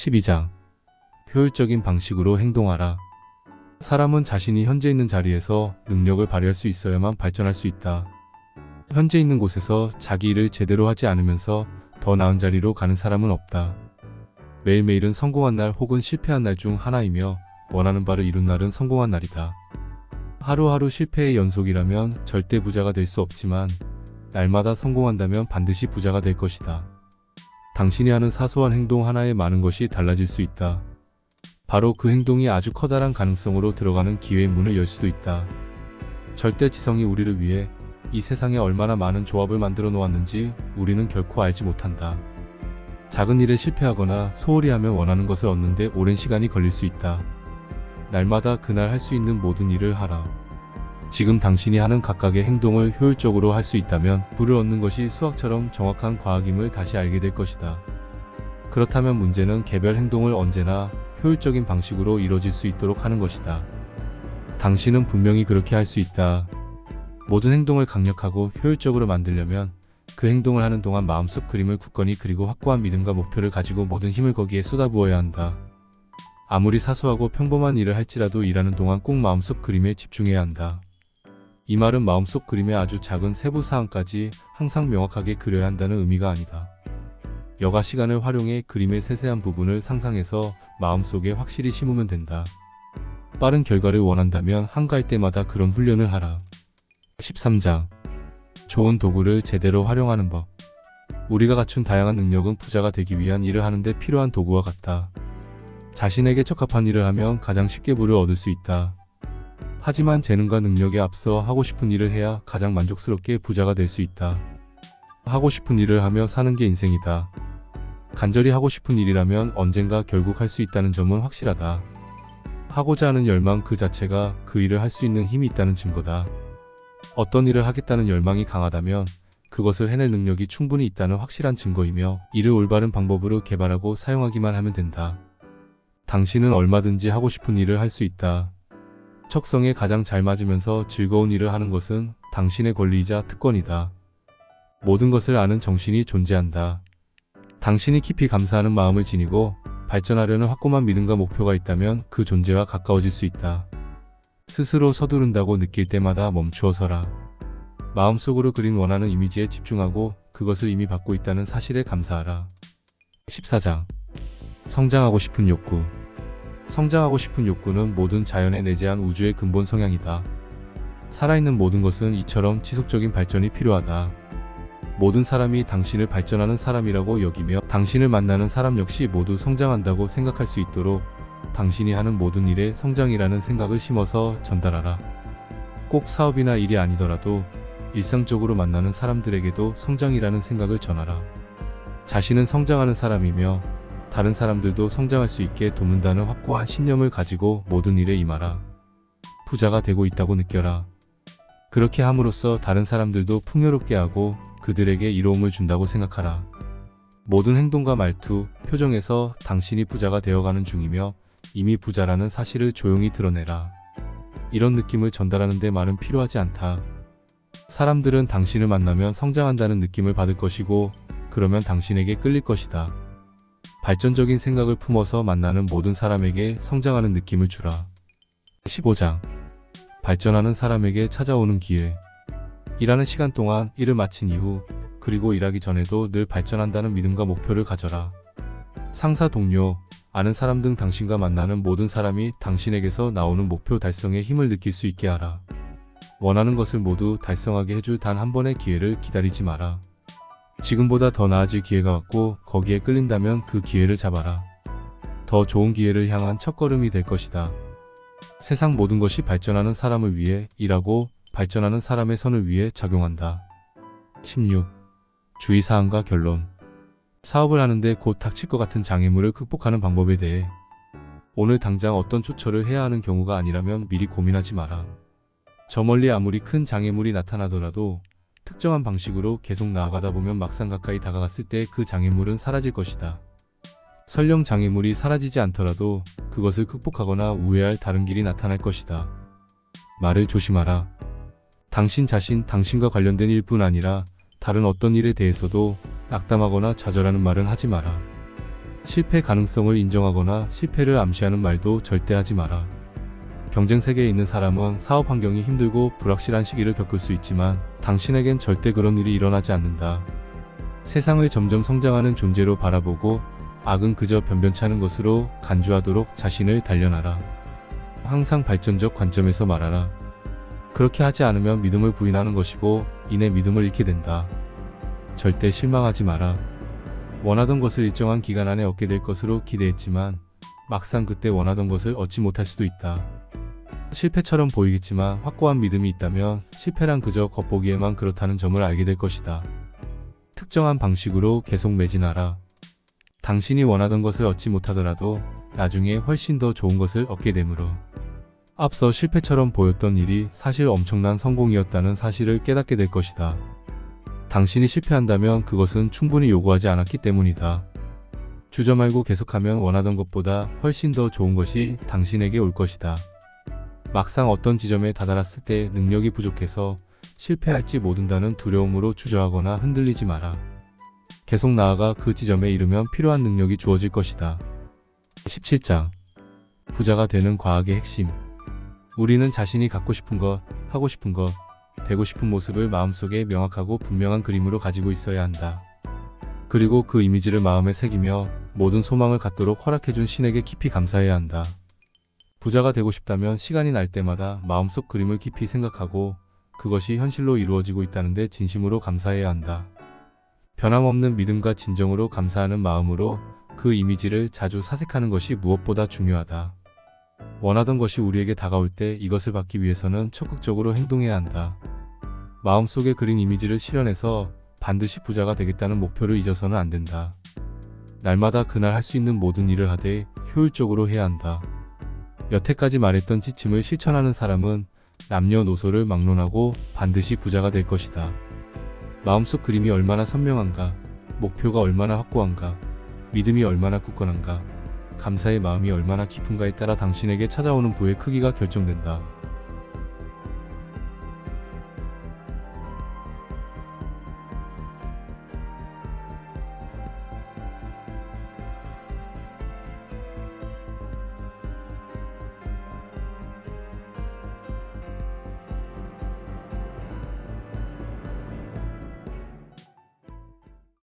12장 효율적인 방식으로 행동하라. 사람은 자신이 현재 있는 자리에서 능력을 발휘할 수 있어야만 발전할 수 있다. 현재 있는 곳에서 자기 일을 제대로 하지 않으면서 더 나은 자리로 가는 사람은 없다. 매일매일은 성공한 날 혹은 실패한 날 중 하나이며 원하는 바를 이룬 날은 성공한 날이다. 하루하루 실패의 연속이라면 절대 부자가 될 수 없지만 날마다 성공한다면 반드시 부자가 될 것이다. 당신이 하는 사소한 행동 하나에 많은 것이 달라질 수 있다. 바로 그 행동이 아주 커다란 가능성으로 들어가는 기회의 문을 열 수도 있다. 절대 지성이 우리를 위해 이 세상에 얼마나 많은 조합을 만들어 놓았는지 우리는 결코 알지 못한다. 작은 일에 실패하거나 소홀히 하면 원하는 것을 얻는데 오랜 시간이 걸릴 수 있다. 날마다 그날 할 수 있는 모든 일을 하라. 지금 당신이 하는 각각의 행동을 효율적으로 할 수 있다면 부를 얻는 것이 수학처럼 정확한 과학임을 다시 알게 될 것이다. 그렇다면 문제는 개별 행동을 언제나 효율적인 방식으로 이루어질 수 있도록 하는 것이다. 당신은 분명히 그렇게 할 수 있다. 모든 행동을 강력하고 효율적으로 만들려면 그 행동을 하는 동안 마음속 그림을 굳건히 그리고 확고한 믿음과 목표를 가지고 모든 힘을 거기에 쏟아부어야 한다. 아무리 사소하고 평범한 일을 할지라도 일하는 동안 꼭 마음속 그림에 집중해야 한다. 이 말은 마음속 그림의 아주 작은 세부 사항까지 항상 명확하게 그려야 한다는 의미가 아니다. 여가 시간을 활용해 그림의 세세한 부분을 상상해서 마음속에 확실히 심으면 된다. 빠른 결과를 원한다면 한가할 때마다 그런 훈련을 하라. 13장 좋은 도구를 제대로 활용하는 법 우리가 갖춘 다양한 능력은 부자가 되기 위한 일을 하는데 필요한 도구와 같다. 자신에게 적합한 일을 하면 가장 쉽게 부를 얻을 수 있다. 하지만 재능과 능력에 앞서 하고 싶은 일을 해야 가장 만족스럽게 부자가 될 수 있다. 하고 싶은 일을 하며 사는 게 인생이다. 간절히 하고 싶은 일이라면 언젠가 결국 할 수 있다는 점은 확실하다. 하고자 하는 열망 그 자체가 그 일을 할 수 있는 힘이 있다는 증거다. 어떤 일을 하겠다는 열망이 강하다면 그것을 해낼 능력이 충분히 있다는 확실한 증거이며 이를 올바른 방법으로 개발하고 사용하기만 하면 된다. 당신은 얼마든지 하고 싶은 일을 할 수 있다. 척성에 가장 잘 맞으면서 즐거운 일을 하는 것은 당신의 권리이자 특권이다. 모든 것을 아는 정신이 존재한다. 당신이 깊이 감사하는 마음을 지니고 발전하려는 확고한 믿음과 목표가 있다면 그 존재와 가까워질 수 있다. 스스로 서두른다고 느낄 때마다 멈추어 서라. 마음속으로 그린 원하는 이미지에 집중하고 그것을 이미 받고 있다는 사실에 감사하라. 14장 성장하고 싶은 욕구 성장하고 싶은 욕구는 모든 자연에 내재한 우주의 근본 성향이다. 살아있는 모든 것은 이처럼 지속적인 발전이 필요하다. 모든 사람이 당신을 발전하는 사람이라고 여기며 당신을 만나는 사람 역시 모두 성장한다고 생각할 수 있도록 당신이 하는 모든 일에 성장이라는 생각을 심어서 전달하라. 꼭 사업이나 일이 아니더라도 일상적으로 만나는 사람들에게도 성장이라는 생각을 전하라. 자신은 성장하는 사람이며 다른 사람들도 성장할 수 있게 돕는다는 확고한 신념을 가지고 모든 일에 임하라. 부자가 되고 있다고 느껴라. 그렇게 함으로써 다른 사람들도 풍요롭게 하고 그들에게 이로움을 준다고 생각하라. 모든 행동과 말투, 표정에서 당신이 부자가 되어가는 중이며 이미 부자라는 사실을 조용히 드러내라. 이런 느낌을 전달하는 데 말은 필요하지 않다. 사람들은 당신을 만나면 성장한다는 느낌을 받을 것이고, 그러면 당신에게 끌릴 것이다. 발전적인 생각을 품어서 만나는 모든 사람에게 성장하는 느낌을 주라. 15장. 발전하는 사람에게 찾아오는 기회. 일하는 시간 동안 일을 마친 이후, 그리고 일하기 전에도 늘 발전한다는 믿음과 목표를 가져라. 상사 동료, 아는 사람 등 당신과 만나는 모든 사람이 당신에게서 나오는 목표 달성에 힘을 느낄 수 있게 하라. 원하는 것을 모두 달성하게 해줄 단 한 번의 기회를 기다리지 마라. 지금보다 더 나아질 기회가 왔고 거기에 끌린다면 그 기회를 잡아라. 더 좋은 기회를 향한 첫걸음이 될 것이다. 세상 모든 것이 발전하는 사람을 위해 일하고 발전하는 사람의 선을 위해 작용한다. 16. 주의사항과 결론 사업을 하는데 곧 닥칠 것 같은 장애물을 극복하는 방법에 대해 오늘 당장 어떤 조처를 해야 하는 경우가 아니라면 미리 고민하지 마라. 저 멀리 아무리 큰 장애물이 나타나더라도 특정한 방식으로 계속 나아가다 보면 막상 가까이 다가갔을 때 그 장애물은 사라질 것이다. 설령 장애물이 사라지지 않더라도 그것을 극복하거나 우회할 다른 길이 나타날 것이다. 말을 조심하라. 당신 자신, 당신과 관련된 일뿐 아니라 다른 어떤 일에 대해서도 낙담하거나 좌절하는 말은 하지 마라. 실패 가능성을 인정하거나 실패를 암시하는 말도 절대 하지 마라. 경쟁 세계에 있는 사람은 사업 환경이 힘들고 불확실한 시기를 겪을 수 있지만 당신에겐 절대 그런 일이 일어나지 않는다. 세상을 점점 성장하는 존재로 바라보고 악은 그저 변변찮은 것으로 간주하도록 자신을 단련하라. 항상 발전적 관점에서 말하라. 그렇게 하지 않으면 믿음을 부인하는 것이고 이내 믿음을 잃게 된다. 절대 실망하지 마라. 원하던 것을 일정한 기간 안에 얻게 될 것으로 기대했지만 막상 그때 원하던 것을 얻지 못할 수도 있다. 실패처럼 보이겠지만 확고한 믿음이 있다면 실패란 그저 겉보기에만 그렇다는 점을 알게 될 것이다. 특정한 방식으로 계속 매진하라. 당신이 원하던 것을 얻지 못하더라도 나중에 훨씬 더 좋은 것을 얻게 되므로. 앞서 실패처럼 보였던 일이 사실 엄청난 성공이었다는 사실을 깨닫게 될 것이다. 당신이 실패한다면 그것은 충분히 요구하지 않았기 때문이다. 주저 말고 계속하면 원하던 것보다 훨씬 더 좋은 것이 당신에게 올 것이다. 막상 어떤 지점에 다다랐을 때 능력이 부족해서 실패할지 모른다는 두려움으로 주저하거나 흔들리지 마라. 계속 나아가 그 지점에 이르면 필요한 능력이 주어질 것이다. 17장 부자가 되는 과학의 핵심 우리는 자신이 갖고 싶은 것, 하고 싶은 것, 되고 싶은 모습을 마음속에 명확하고 분명한 그림으로 가지고 있어야 한다. 그리고 그 이미지를 마음에 새기며 모든 소망을 갖도록 허락해준 신에게 깊이 감사해야 한다. 부자가 되고 싶다면 시간이 날 때마다 마음속 그림을 깊이 생각하고 그것이 현실로 이루어지고 있다는데 진심으로 감사해야 한다. 변함없는 믿음과 진정으로 감사하는 마음으로 그 이미지를 자주 사색하는 것이 무엇보다 중요하다. 원하던 것이 우리에게 다가올 때 이것을 받기 위해서는 적극적으로 행동해야 한다. 마음속에 그린 이미지를 실현해서 반드시 부자가 되겠다는 목표를 잊어서는 안 된다. 날마다 그날 할 수 있는 모든 일을 하되 효율적으로 해야 한다. 여태까지 말했던 지침을 실천하는 사람은 남녀노소를 막론하고 반드시 부자가 될 것이다. 마음속 그림이 얼마나 선명한가, 목표가 얼마나 확고한가, 믿음이 얼마나 굳건한가, 감사의 마음이 얼마나 깊은가에 따라 당신에게 찾아오는 부의 크기가 결정된다.